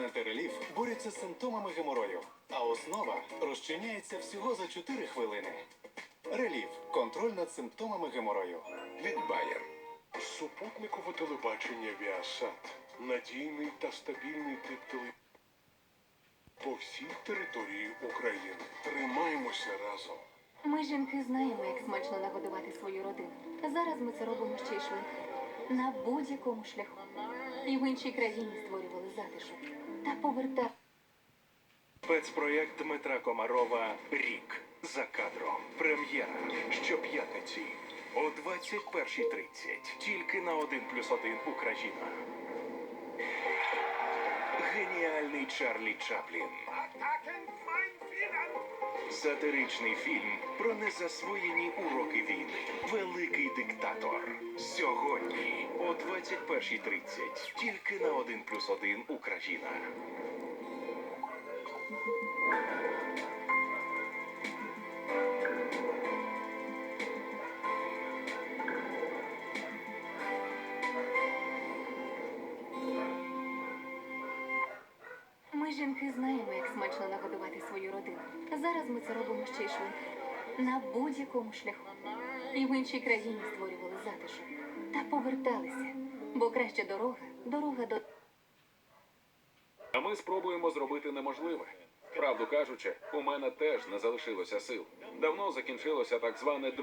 компоненти реліф борються з симптомами геморою, а основа розчиняється всього за 4 хвилини. Реліф контроль над симптомами геморою. від Bayer. Супутникове телебачення Віасат. Надійний та стабільний тип телебачення по всій території України. Тримаємося разом. Ми, жінки, знаємо, як смачно нагодувати свою родину. Зараз ми це робимо ще й швидко. На будь-якому шляху. І в іншій країні створювали затишок. Та повертали. Спецпроєкт Дмитра Комарова Рік за кадром. Прем'єра щоп'ятниці о 21.30. Тільки на 1 плюс 1 Україна. Геніальний Чарлі Чаплін. Сатиричний фільм про незасвоєні уроки війни. Великий диктатор. Сьогодні о 21.30. Тільки на 1 плюс 1 Україна. Ми, жінки, знаємо, як смачно нагодувати свою родину. Зараз ми це робимо ще й швидко. На будь-якому шляху. І в іншій країні створювали затишок. Та поверталися. Бо краща дорога дорога до. А ми спробуємо зробити неможливе. Правду кажучи, у мене теж не залишилося сил. Давно закінчилося так зване